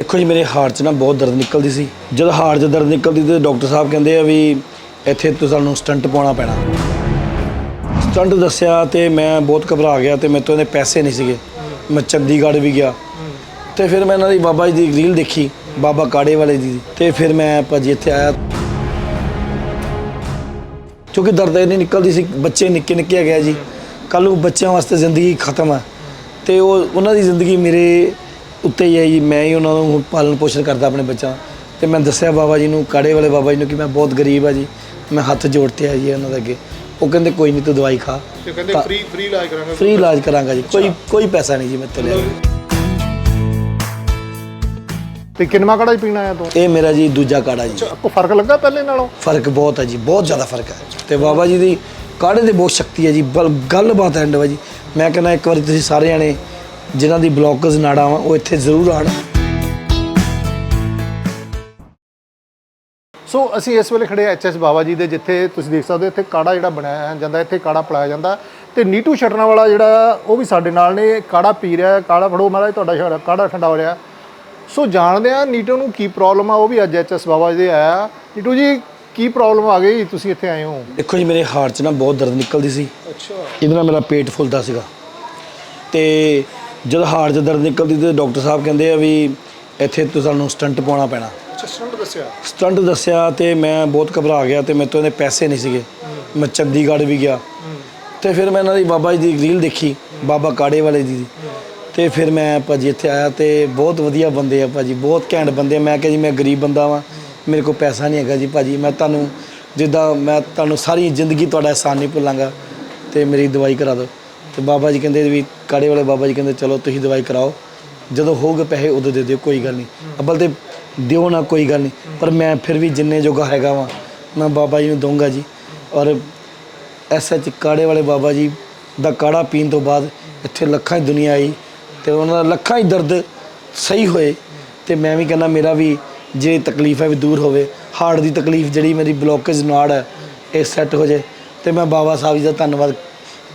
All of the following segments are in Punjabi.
ਦੇਖੋ ਜੀ, ਮੇਰੇ ਹਾਰਟ 'ਚ ਨਾ ਬਹੁਤ ਦਰਦ ਨਿਕਲਦੀ ਸੀ। ਜਦੋਂ ਹਾਰਟ 'ਚ ਦਰਦ ਨਿਕਲਦੀ ਤੇ ਡਾਕਟਰ ਸਾਹਿਬ ਕਹਿੰਦੇ ਆ ਵੀ ਇੱਥੇ ਤੋਂ ਸਾਨੂੰ ਸਟੰਟ ਪਾਉਣਾ ਪੈਣਾ। ਸਟੰਟ ਦੱਸਿਆ ਤੇ ਮੈਂ ਬਹੁਤ ਘਬਰਾ ਗਿਆ ਤੇ ਮੇਰੇ ਤੋਂ ਇਹਦੇ ਪੈਸੇ ਨਹੀਂ ਸੀਗੇ। ਮੈਂ ਚੰਡੀਗੜ੍ਹ ਵੀ ਗਿਆ। ਤੇ ਫਿਰ ਮੈਂ ਇਹਨਾਂ ਦੀ ਬਾਬਾ ਜੀ ਦੀ ਰੀਲ ਦੇਖੀ, ਬਾਬਾ ਕਾੜੇ ਵਾਲੇ ਦੀ। ਤੇ ਫਿਰ ਮੈਂ ਭਾਜੀ ਇੱਥੇ ਆਇਆ। ਕਿਉਂਕਿ ਦਰਦ ਇਹ ਨਹੀਂ ਨਿਕਲਦੀ ਸੀ, ਬੱਚੇ ਨਿੱਕੇ ਨਿੱਕੇ ਹੈਗੇ ਆ ਜੀ। ਕੱਲ ਨੂੰ ਬੱਚਿਆਂ ਵਾਸਤੇ ਜ਼ਿੰਦਗੀ ਖਤਮ ਹੈ ਤੇ ਉਹ, ਉਹਨਾਂ ਦੀ ਜ਼ਿੰਦਗੀ ਮੇਰੇ ਉੱਤੇ ਹੀ ਹੈ ਜੀ ਮੈਂ ਹੀ ਉਹਨਾਂ ਨੂੰ ਪਾਲਣ ਪੋਸ਼ਣ ਕਰਦਾ ਆਪਣੇ ਬੱਚਾ ਤੇ ਮੈਂ ਦੱਸਿਆ ਬਾਬਾ ਜੀ ਨੂੰ ਕਾੜੇ ਵਾਲੇ ਬਾਬਾ ਜੀ ਨੂੰ ਕਿ ਮੈਂ ਬਹੁਤ ਗਰੀਬ ਆ ਜੀ ਮੈਂ ਹੱਥ ਜੋੜਤੇ ਆ ਜੀ ਉਹਨਾਂ ਦੇ ਅੱਗੇ। ਉਹ ਕਹਿੰਦੇ ਕੋਈ ਨਹੀਂ ਤੂੰ ਦਵਾਈ ਖਾ। ਤੇ ਕਹਿੰਦੇ ਫ੍ਰੀ ਫ੍ਰੀ ਇਲਾਜ ਕਰਾਂਗੇ। ਫ੍ਰੀ ਇਲਾਜ ਕਰਾਂਗਾ ਜੀ। ਕੋਈ ਕੋਈ ਪੈਸਾ ਨਹੀਂ ਜੀ ਮੇਰੇ ਤੋਂ ਲਿਆ। ਤੇ ਕਿੰਨਵਾ ਕੜਾ ਪੀਣਾ ਆ ਤੂੰ? ਇਹ ਮੇਰਾ ਜੀ ਦੂਜਾ ਕਾੜਾ ਜੀ। ਕੋ ਫ਼ਰਕ ਲੱਗਾ ਪਹਿਲੇ ਨਾਲੋਂ? ਫ਼ਰਕ ਬਹੁਤ ਹੈ ਜੀ ਬਹੁਤ ਜ਼ਿਆਦਾ ਫ਼ਰਕ ਹੈ ਤੇ ਬਾਬਾ ਜੀ ਦੀ ਕਾੜੇ ਦੀ ਬਹੁਤ ਸ਼ਕਤੀ ਹੈ ਜੀ। ਬਲ- ਗੱਲਬਾਤ ਐਂਡ ਵਾ ਜੀ। ਮੈਂ ਕਹਿੰਦਾ ਇੱਕ ਵਾਰੀ ਤੁਸੀਂ ਸਾਰੇ ਜਾਣੇ ਜਿਨ੍ਹਾਂ ਦੀ ਬਲੌਕਸ ਨਾੜਾਂ ਵਾ ਉਹ ਇੱਥੇ ਜ਼ਰੂਰ ਆਣ। ਸੋ ਅਸੀਂ ਇਸ ਵੇਲੇ ਖੜੇ ਐਚਐਸ ਬਾਬਾ ਜੀ ਦੇ ਜਿੱਥੇ ਤੁਸੀਂ ਦੇਖ ਸਕਦੇ ਹੋ ਇੱਥੇ ਕਾੜਾ ਜਿਹੜਾ ਬਣਾਇਆ ਜਾਂਦਾ ਇੱਥੇ ਕਾੜਾ ਪਿਲਾਇਆ ਜਾਂਦਾ। ਤੇ ਨੀਟੂ ਛਟਣਾ ਵਾਲਾ ਜਿਹੜਾ ਉਹ ਵੀ ਸਾਡੇ ਨਾਲ ਨੇ ਕਾੜਾ ਪੀ ਰਿਹਾ। ਕਾੜਾ ਫੜੋ ਮਹਾਰਾਜ ਤੁਹਾਡਾ ਕਾੜਾ ਠੰਡਾ ਹੋ ਰਿਹਾ। ਸੋ ਜਾਣਦੇ ਆ ਨੀਟੂ ਨੂੰ ਕੀ ਪ੍ਰੋਬਲਮ ਆ ਉਹ ਵੀ ਅੱਜ ਐਚਐਸ ਬਾਬਾ ਜੀ ਦੇ ਆਇਆ। ਨੀਟੂ ਜੀ ਕੀ ਪ੍ਰੋਬਲਮ ਆ ਗਈ? ਤੁਸੀਂ ਇੱਥੇ ਆਏ ਹੋ। ਦੇਖੋ ਜੀ ਮੇਰੇ ਹਾਰਟ 'ਚ ਨਾ ਬਹੁਤ ਦਰਦ ਨਿਕਲਦੀ ਸੀ। ਅੱਛਾ। ਇਹਦੇ ਨਾਲ ਮੇਰਾ ਪੇਟ ਫੁੱਲਦਾ ਸੀਗਾ। ਤੇ ਜਦੋਂ ਹਾਰਟ 'ਚ ਦਰਦ ਨਿਕਲਦੀ ਤੇ ਡਾਕਟਰ ਸਾਹਿਬ ਕਹਿੰਦੇ ਆ ਵੀ ਇੱਥੇ ਤੋਂ ਸਾਨੂੰ ਸਟੰਟ ਪਾਉਣਾ ਪੈਣਾ। ਸਟੰਟ ਦੱਸਿਆ? ਸਟੰਟ ਦੱਸਿਆ ਤੇ ਮੈਂ ਬਹੁਤ ਘਬਰਾ ਗਿਆ ਤੇ ਮੇਰੇ ਤੋਂ ਇਹਦੇ ਪੈਸੇ ਨਹੀਂ ਸੀਗੇ। ਮੈਂ ਚੰਡੀਗੜ੍ਹ ਵੀ ਗਿਆ। ਤੇ ਫਿਰ ਮੈਂ ਇਹਨਾਂ ਦੀ ਬਾਬਾ ਜੀ ਦੀ ਰੀਲ ਦੇਖੀ ਬਾਬਾ ਕਾੜੇ ਵਾਲੇ ਦੀ। ਤੇ ਫਿਰ ਮੈਂ ਭਾਜੀ ਇੱਥੇ ਆਇਆ ਤੇ ਬਹੁਤ ਵਧੀਆ ਬੰਦੇ ਆ ਭਾਜੀ ਬਹੁਤ ਘੈਂਟ ਬੰਦੇ ਆ। ਮੈਂ ਕਿਹਾ ਜੀ ਮੈਂ ਗਰੀਬ ਬੰਦਾ ਵਾਂ ਮੇਰੇ ਕੋਲ ਪੈਸਾ ਨਹੀਂ ਹੈਗਾ ਜੀ ਭਾਜੀ। ਮੈਂ ਤੁਹਾਨੂੰ ਜਿੱਦਾਂ ਮੈਂ ਤੁਹਾਨੂੰ ਸਾਰੀ ਜ਼ਿੰਦਗੀ ਤੁਹਾਡਾ ਅਹਿਸਾਨ ਨਹੀਂ ਭੁੱਲਾਂਗਾ ਤੇ ਮੇਰੀ ਦਵਾਈ ਕਰਾ ਦਿਓ। ਤੇ ਬਾਬਾ ਜੀ ਕਹਿੰਦੇ ਵੀ ਕਾੜੇ ਵਾਲੇ ਬਾਬਾ ਜੀ ਕਹਿੰਦੇ, ਚਲੋ ਤੁਸੀਂ ਦਵਾਈ ਕਰਾਓ। ਜਦੋਂ ਹੋਊਗੇ ਪੈਸੇ, ਉਦੋਂ ਦੇ ਦਿਓ, ਕੋਈ ਗੱਲ ਨਹੀਂ। ਅੱਬਲ ਤੇ ਦਿਓ ਨਾ, ਕੋਈ ਗੱਲ ਨਹੀਂ। ਪਰ ਮੈਂ ਫਿਰ ਵੀ ਜਿੰਨੇ ਜੋਗਾ ਹੈਗਾ ਵਾਂ, ਮੈਂ ਬਾਬਾ ਜੀ ਨੂੰ ਦਊਂਗਾ ਜੀ। ਔਰ ਐਸਐਚ ਕਾੜੇ ਵਾਲੇ ਬਾਬਾ ਜੀ ਦਾ ਕਾੜਾ ਪੀਣ ਤੋਂ ਬਾਅਦ ਇੱਥੇ ਲੱਖਾਂ ਦੀ ਦੁਨੀਆ ਆਈ ਤੇ ਉਹਨਾਂ ਦਾ ਲੱਖਾਂ ਹੀ ਦਰਦ ਸਹੀ ਹੋਏ ਤੇ ਮੈਂ ਵੀ ਕਹਿੰਦਾ, ਮੇਰਾ ਵੀ ਜੇ ਤਕਲੀਫ ਹੈ ਵੀ ਦੂਰ ਹੋਵੇ, ਹਾਰਟ ਦੀ ਤਕਲੀਫ ਜਿਹੜੀ ਮੇਰੀ ਬਲੋਕੇਜ ਨਾੜ ਹੈ, ਇਹ ਸੈੱਟ ਹੋ ਜਾਏ ਤੇ ਮੈਂ ਬਾਬਾ ਸਾਹਿਬ ਜੀ ਦਾ ਧੰਨਵਾਦ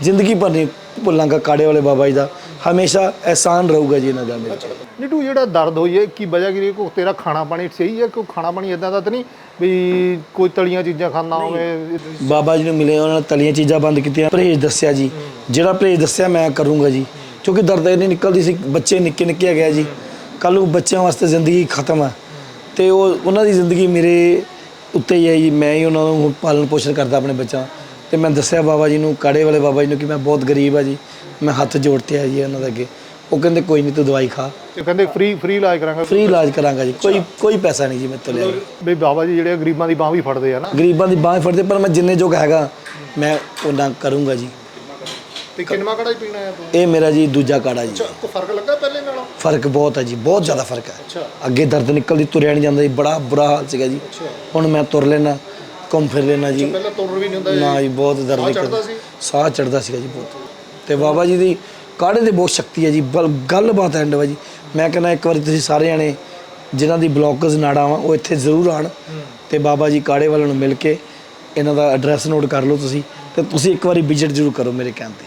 ਜ਼ਿੰਦਗੀ ਭਰ ਨਹੀਂ ਭੁੱਲਾਂਗਾ ਕਾੜੇ ਵਾਲੇ ਬਾਬਾ ਜੀ ਦਾ। ਹਮੇਸ਼ਾ ਅਹਿਸਾਨ ਰਹੂਗਾ ਜੀ ਇਹਨਾਂ ਦਾ ਮੇਰੇ ਤੇ। ਨੀਟੂ ਜਿਹੜਾ ਦਰਦ ਹੋਈ ਹੈ ਕੀ ਵਜ੍ਹਾ ਕੀ ਰਹੀ ਕੋ ਤੇਰਾ ਖਾਣਾ ਪਾਣੀ ਸਹੀ ਹੈ? ਕੋਈ ਖਾਣਾ ਪਾਣੀ ਇਦਾਂ ਦਾ ਤਾਂ ਨਹੀਂ ਵੀ ਕੋਈ ਤਲੀਆਂ ਚੀਜ਼ਾਂ ਖਾਂਦਾ ਹੋਵੇ? ਬਾਬਾ ਜੀ ਨੂੰ ਮਿਲੇ ਉਹਨਾਂ ਨੇ ਤਲੀਆਂ ਚੀਜ਼ਾਂ ਬੰਦ ਕੀਤੀਆਂ ਪਰਹੇਜ਼ ਦੱਸਿਆ ਜੀ। ਜਿਹੜਾ ਪਰਹੇਜ਼ ਦੱਸਿਆ ਮੈਂ ਕਰੂੰਗਾ ਜੀ। ਕਿਉਂਕਿ ਦਰਦ ਇਹ ਨਹੀਂ ਨਿਕਲਦੀ ਸੀ ਬੱਚੇ ਨਿੱਕੇ ਨਿੱਕੇ ਹੈਗੇ ਆ ਜੀ। ਕੱਲ ਨੂੰ ਬੱਚਿਆਂ ਵਾਸਤੇ ਜ਼ਿੰਦਗੀ ਖਤਮ ਹੈ ਤੇ ਉਹ ਉਹਨਾਂ ਦੀ ਜ਼ਿੰਦਗੀ ਮੇਰੇ ਉੱਤੇ ਹੀ ਹੈ ਜੀ। ਮੈਂ ਹੀ ਉਹਨਾਂ ਨੂੰ ਪਾਲਣ ਪੋਸ਼ਣ ਕਰਦਾ ਆਪਣੇ ਬੱਚਾ ਤੇ ਮੈਂ ਦੱਸਿਆ ਬਾਬਾ ਜੀ ਨੂੰ ਕਾੜੇ ਵਾਲੇ ਬਾਬਾ ਜੀ ਨੂੰ ਕਿ ਮੈਂ ਬਹੁਤ ਗਰੀਬ ਆ ਜੀ ਮੈਂ ਹੱਥ ਜੋੜਤੇ ਆ ਜੀ ਉਹਨਾਂ ਦੇ ਅੱਗੇ। ਉਹ ਕਹਿੰਦੇ ਕੋਈ ਨਹੀਂ ਤੂੰ ਦਵਾਈ ਖਾ। ਤੇ ਕਹਿੰਦੇ ਫ੍ਰੀ ਫ੍ਰੀ ਇਲਾਜ ਕਰਾਂਗੇ ਫ੍ਰੀ ਇਲਾਜ ਕਰਾਂਗਾ ਜੀ। ਕੋਈ ਕੋਈ ਪੈਸਾ ਨਹੀਂ ਜੀ ਮੇਰੇ ਤੋਂ ਲਿਆ। ਵੀ ਬਾਬਾ ਜੀ ਜਿਹੜੇ ਆ ਗਰੀਬਾਂ ਦੀ ਬਾਹ ਵੀ ਫੜਦੇ ਆ ਨਾ। ਗਰੀਬਾਂ ਦੀ ਬਾਹ ਫੜਦੇ ਪਰ ਮੈਂ ਜਿੰਨੇ ਜੋਗ ਹੈਗਾ ਮੈਂ ਉਹਨਾਂ ਕਰੂੰਗਾ ਜੀ। ਤੇ ਕਿੰਨਵਾ ਕੜਾ ਪੀਣਾ ਆ ਤੂੰ? ਇਹ ਮੇਰਾ ਜੀ ਦੂਜਾ ਕਾੜਾ ਜੀ। ਕੋ ਫ਼ਰਕ ਲੱਗਾ ਪਹਿਲੇ ਨਾਲੋਂ? ਫ਼ਰਕ ਬਹੁਤ ਹੈ ਜੀ ਬਹੁਤ ਜ਼ਿਆਦਾ ਫ਼ਰਕ ਹੈ ਅੱਛਾ। ਅੱਗੇ ਦਰਦ ਨਿਕਲਦੀ ਤੁਰਿਆ ਨਹੀਂ ਜਾਂਦਾ ਜੀ ਬੜਾ ਬੁਰਾ ਹਾਲ ਸੀਗਾ ਜੀ। ਹੁਣ ਮੈਂ ਤੁਰ ਲੈਣਾ ਘੁੰਮ ਫਿਰ ਲੈਣਾ ਜੀ। ਪਹਿਲਾਂ ਤੁਰ ਵੀ ਨਹੀਂ ਹੁੰਦਾ ਨਾ ਜੀ ਬਹੁਤ ਦਰਦ ਨਿਕਲਦਾ ਸੀ? ਸਾਹ ਚੜਦਾ ਸੀਗਾ ਜੀ ਬਹੁਤ। ਤੇ ਬਾਬਾ ਜੀ ਦੀ ਕਾੜੇ ਦੀ ਬਹੁਤ ਸ਼ਕਤੀ ਹੈ ਜੀ। ਬਲ- ਗੱਲਬਾਤ ਐਂਡ ਵਾ ਜੀ। ਮੈਂ ਕਹਿੰਦਾ ਇੱਕ ਵਾਰੀ ਤੁਸੀਂ ਸਾਰੇ ਜਾਣੇ ਜਿਨ੍ਹਾਂ ਦੀ ਬਲੌਕਸ ਨਾੜਾਂ ਵਾ ਉਹ ਇੱਥੇ ਜ਼ਰੂਰ ਆਣ ਤੇ ਬਾਬਾ ਜੀ ਕਾੜੇ ਵਾਲਿਆਂ ਨੂੰ ਮਿਲ ਕੇ ਇਹਨਾਂ ਦਾ ਐਡਰੈਸ ਨੋਟ ਕਰ ਲਓ ਤੁਸੀਂ। ਤੇ ਤੁਸੀਂ ਇੱਕ ਵਾਰੀ ਵਿਜ਼ਿਟ ਜ਼ਰੂਰ ਕਰੋ ਮੇਰੇ ਤੇ।